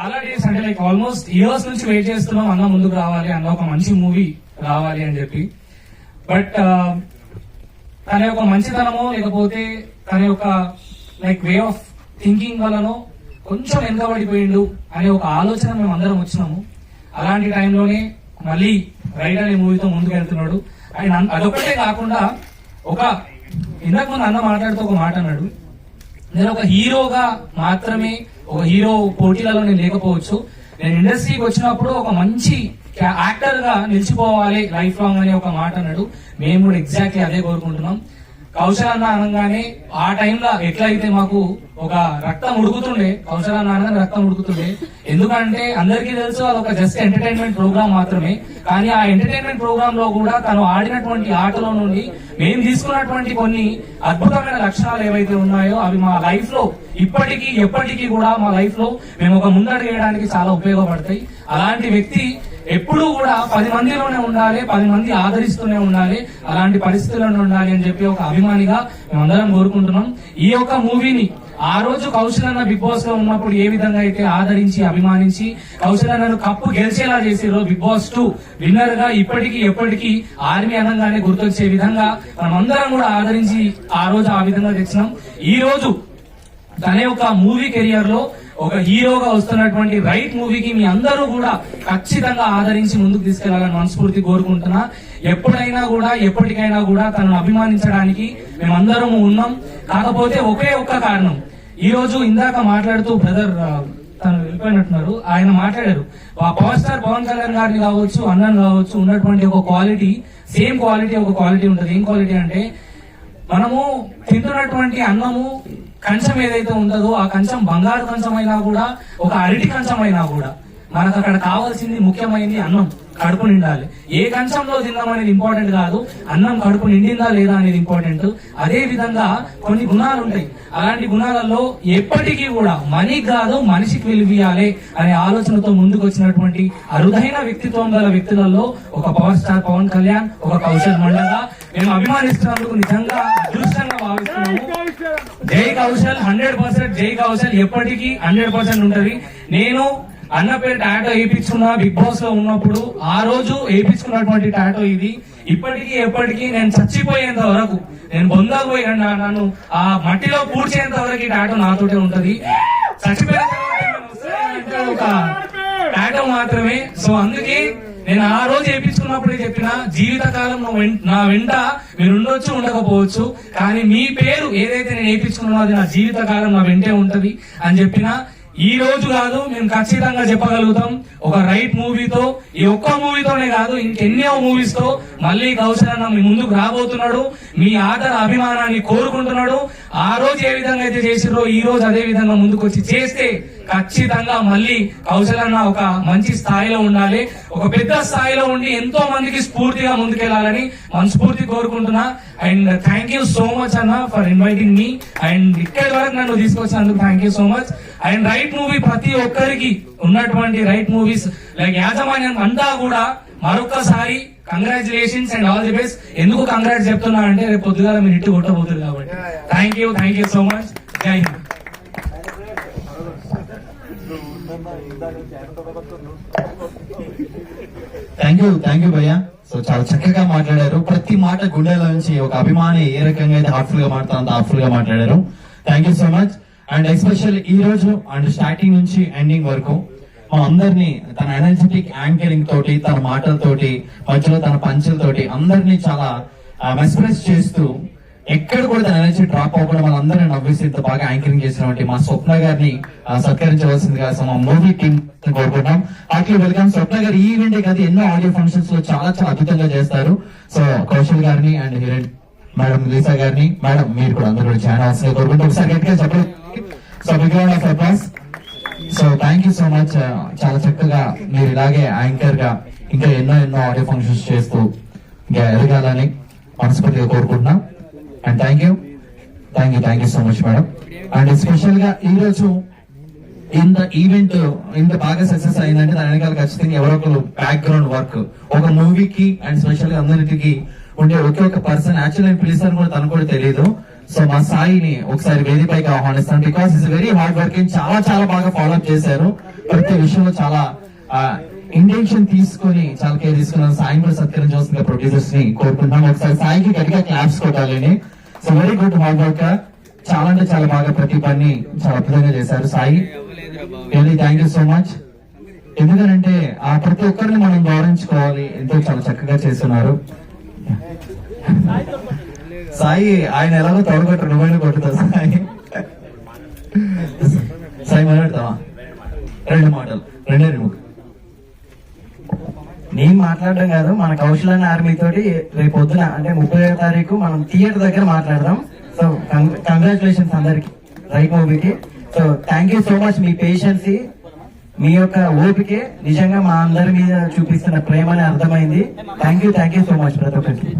చాలా డేస్ అంటే like almost years నుంచి వెయిట్ చేస్తున్నాం అన్న ముందుకు రావాలి అన్న ఒక మంచి మూవీ రావాలి అని చెప్పి. బట్ uh, తన యొక్క మంచితనమో లేకపోతే తన యొక్క లైక్ వే ఆఫ్ థింకింగ్ వల్లనో కొంచెం వెనకబడిపోయిండు అనే ఒక ఆలోచన మేము అందరం వచ్చినాము. అలాంటి టైంలోనే మళ్ళీ రైడ్ అనే మూవీతో ముందుకు వెళ్తున్నాడు అండ్ అన్- అదొక్కటే కాకుండా ఒక ఇంతకు ముందు అన్న మాట్లాడుతూ ఒక మాట అన్నాడు. నేను ఒక హీరోగా మాత్రమే ఒక హీరో పోటీలలో నేను లేకపోవచ్చు. నేను ఇండస్ట్రీకి వచ్చినప్పుడు ఒక మంచి యాక్టర్గా నిలిచిపోవాలి లైఫ్ లాంగ్ అనే ఒక మాట అన్నాడు. మేము కూడా ఎగ్జాక్ట్లీ అదే కోరుకుంటున్నాం. కౌశల్ అనగానే ఆ టైంలో ఎట్లయితే మాకు ఒక రక్తం ఉడుకుతుండే కౌశల్ అనగానే రక్తం ఉడుకుతుండే ఎందుకంటే అందరికీ తెలుసు అది ఒక జస్ట్ ఎంటర్టైన్మెంట్ ప్రోగ్రామ్ మాత్రమే కానీ ఆ ఎంటర్టైన్మెంట్ ప్రోగ్రామ్లో కూడా తను ఆడినటువంటి ఆటలో నుండి మేము తీసుకున్నటువంటి కొన్ని అద్భుతమైన లక్షణాలు ఏవైతే ఉన్నాయో అవి మా లైఫ్లో ఇప్పటికీ ఎప్పటికీ కూడా మా లైఫ్లో మేము ఒక ముందడుగు వేయడానికి చాలా ఉపయోగపడతాయి. అలాంటి వ్యక్తి ఎప్పుడూ కూడా పది మందిలోనే ఉండాలి పది మంది ఆదరిస్తూనే ఉండాలి అలాంటి పరిస్థితుల్లో ఉండాలి అని చెప్పి ఒక అభిమానిగా మేమందరం కోరుకుంటున్నాం. ఈ యొక్క మూవీని ఆ రోజు కౌశల్ అన్న బిగ్ బాస్లో ఉన్నప్పుడు ఏ విధంగా అయితే ఆదరించి అభిమానించి కౌశల్ అన్నను కప్పు గెలిచేలా చేసిరో బిగ్ బాస్ టూ విన్నర్గా ఇప్పటికీ ఎప్పటికీ ఆర్మీ అనగానే గుర్తొచ్చే విధంగా మనమందరం కూడా ఆదరించి ఆ రోజు ఆ విధంగా తెచ్చినాం. ఈ రోజు తన యొక్క మూవీ కెరియర్లో ఒక హీరోగా వస్తున్నటువంటి రైట్ మూవీకి మీ అందరూ కూడా ఖచ్చితంగా ఆదరించి ముందుకు తీసుకెళ్ళాలని మనస్ఫూర్తి కోరుకుంటున్నా. ఎప్పుడైనా కూడా ఎప్పటికైనా కూడా తనను అభిమానించడానికి మేమందరం ఉన్నాం. కాకపోతే ఒకే ఒక్క కారణం. ఈ రోజు ఇందాక మాట్లాడుతూ బ్రదర్ తను వెళ్ళిపోయినట్టున్నారు. ఆయన మాట్లాడారు. ఆ పవర్ స్టార్ పవన్ కళ్యాణ్ గారిని కావచ్చు అన్నను కావచ్చు ఉన్నటువంటి ఒక క్వాలిటీ సేమ్ క్వాలిటీ ఒక క్వాలిటీ ఉంటుంది. ఏం క్వాలిటీ అంటే మనము తింటున్నటువంటి అన్నము కంచం ఏదైతే ఉంటుందో ఆ కంచం బంగారు కంచమైనా అయినా కూడా ఒక అరటి కంచమైనా అయినా కూడా. మనకు అక్కడ కావాల్సింది ముఖ్యమైనది అన్నం కడుపు నిండాలి. ఏ కంచంలో తిన్నాం అనేది ఇంపార్టెంట్ కాదు అన్నం కడుపు నిండిందా లేదా అనేది ఇంపార్టెంట్. అదే విధంగా కొన్ని గుణాలు ఉంటాయి. అలాంటి గుణాలలో ఎప్పటికీ కూడా మనీ కాదు మనిషికి విలువియాలి అనే ఆలోచనతో ముందుకు వచ్చినటువంటి అరుదైన వ్యక్తిత్వం గల వ్యక్తులలో ఒక పవర్ స్టార్ పవన్ కళ్యాణ్ ఒక కౌశల్ మండగా మేము అభిమానిస్తున్నందుకు నిజంగా కౌశల్ హండ్రెడ్ పర్సెంట్ జై కౌశల్ ఎప్పటికీ హండ్రెడ్ పర్సెంట్ ఉంటది. నేను అన్న పేరు టాటో వేయించుకున్న బిగ్ బాస్లో ఉన్నప్పుడు ఆ రోజు వేయించుకున్నటువంటి టాటో ఇది. ఇప్పటికీ ఎప్పటికీ నేను చచ్చిపోయేంత వరకు నేను బొందాకు పోయి నన్ను ఆ మట్టిలో పూడ్చేంత వరకు ఈ టాటో నాతోటే ఉంటది. చచ్చిపోయిన ఒక టాటో మాత్రమే. సో అందుకే నేను ఆ రోజు వేయించుకున్నప్పుడే చెప్పిన జీవితకాలం నా వెంట మీరు ఉండొచ్చు ఉండకపోవచ్చు కానీ మీ పేరు ఏదైతే నేను వేయించుకున్నానో అది నా జీవితకాలం నా వెంటే ఉంటది అని చెప్పిన ఈ రోజు కాదు మేము ఖచ్చితంగా చెప్పగలుగుతాం ఒక రైట్ మూవీతో ఈ ఒక్క మూవీతోనే కాదు ఇంకెన్నో మూవీస్తో మళ్ళీ కౌశల్ అన్న మీ ముందుకు రాబోతున్నాడు మీ ఆదర అభిమానాన్ని కోరుకుంటున్నాడు. ఆ రోజు ఏ విధంగా అయితే చేసిరో ఈ రోజు అదే విధంగా ముందుకు వచ్చి చేస్తే ఖచ్చితంగా మళ్ళీ కౌశల్ అన్న ఒక మంచి స్థాయిలో ఉండాలి. ఒక పెద్ద స్థాయిలో ఉండి ఎంతో మందికి స్ఫూర్తిగా ముందుకెళ్ళాలని మనస్ఫూర్తి కోరుకుంటున్నా. And thank you so much అన్న ఫర్ ఇన్వైటింగ్ మీ. అండ్ ఇక్కడి వరకు నన్ను తీసుకొచ్చినందుకు thank you so much. And right movie ప్రతి ఒక్కరికి ఉన్నటువంటి రైట్ మూవీస్ లైక్ యాజమాన్యం అంతా కూడా మరొక్కసారి congratulations and all the best ఎందుకు కంగ్రాట్స్ చెప్తున్నా అంటే రేపు పొద్దుగాల మీరు ఇట్టు కొట్టబోతున్నారు కాబట్టి. Thank you thank you so much Jai Hind thank you thank you భయ్య సో చాలా చక్కగా మాట్లాడారు. ప్రతి మాట గుండెల నుంచి ఒక అభిమాని ఏ రకంగా అయితే హార్ట్ఫుల్గా మాట్లాడతారో అంత హార్ట్ఫుల్గా మాట్లాడారు. Thank you so much and special ఈ రోజు అండ్ స్టార్టింగ్ నుంచి ఎండింగ్ వరకు మా అందరినీ తన ఎనర్జెటిక్ యాంకరింగ్ తోటి తన మాటలతోటి మధ్యలో తన పంచులతోటి అందరినీ చాలా మెస్ప్రెస్ చేస్తూ ఎక్కడ కూడా తన ఎనర్జీ డ్రాప్ అవ్వకుండా వాళ్ళందరినీ నవ్వేసి ఇంత బాగా యాంకరింగ్ చేసినటువంటి మా స్వప్న గారిని సత్కరించవలసిందిగా సో మా మూవీ టీమ్ కోరుకుంటాం అట్లా వెల్కమ్ స్వప్న గారు ఈ ఈవెంట్ కాదు ఎన్నో ఆడియో ఫంక్షన్స్లో చాలా చాలా అద్భుతంగా చేస్తారు. సో కౌశల్ గారిని అండ్ హీరోయిన్ మేడం లీసా గారిని మేడం మీరు కూడా అందరూ కూడా జాయిన్ అవ్వాల్సిందిగా ఒకసారి గట్టిగా చెప్పండి. So big round so thank you so much చాలా చక్కగా మీరు ఇలాగే యాంకర్గా ఇంకా ఎన్నో ఎన్నో ఆడియో ఫంక్షన్స్ చేస్తూ ఇంకా ఎదగాలని మనస్ఫూర్తిగా కోరుకుంటున్నాం. And thank you thank you thank you so much madam and స్పెషల్గా ఈ రోజు ఇంత ఈవెంట్ ఇంత బాగా సక్సెస్ అయిందంటే దాని వెనకాల ఖచ్చితంగా ఎవరో ఒకరు బ్యాక్గ్రౌండ్ వర్క్ ఒక మూవీకి అండ్ స్పెషల్గా అందరికి ఉండే ఒకే ఒక పర్సన్ యాక్చువల్ నేను పిలిచాను కూడా తను కూడా తెలియదు సో మా సాయిని ఒకసారి వేదికపైకి ఆహ్వానిస్తాను. Because is very hard working చాలా చాలా బాగా ఫాలో అప్ చేశారు. ప్రతి విషయంలో చాలా ఇంటెన్షన్ తీసుకొని చాలా కేర్ తీసుకున్నాను. సాయం కూడా సత్కరించవలసిన ప్రొడ్యూసర్స్ని కోరుకుంటున్నాను. ఒకసారి సాయికి గట్టిగా క్లాప్స్ కొట్టాలని so very good hard work చాలా అంటే చాలా బాగా ప్రతి పని చాలా అద్భుతంగా చేశారు Sai. Really thank you so much ఎందుకంటే ఆ ప్రతి ఒక్కరిని మనం గౌరవించుకోవాలి. ఎంతో చాలా చక్కగా చేస్తున్నారు. సాయి ఆయన ఎలాగో తొడగొట్టు నువ్వైనా కొట్టుతావు సాయి? సాయి మాట్లాడతావా రెండు మాటలు రెండే రెండు నేను మాట్లాడడం కాదు మన కౌశలాన్ని ఆర్మీ తోటి రేపు పొద్దున అంటే ముప్పై తారీఖు మనం థియేటర్ దగ్గర మాట్లాడదాం. సో కంగ్రాచులేషన్స్ అందరికి రైట్ మూవీకి. So thank you so much me patience మీ యొక్క ఓపికే. నిజంగా మా అందరి మీద చూపిస్తున్న ప్రేమని అర్థమైంది. Thank you thank you so much ప్రతి ఒక్కరికి.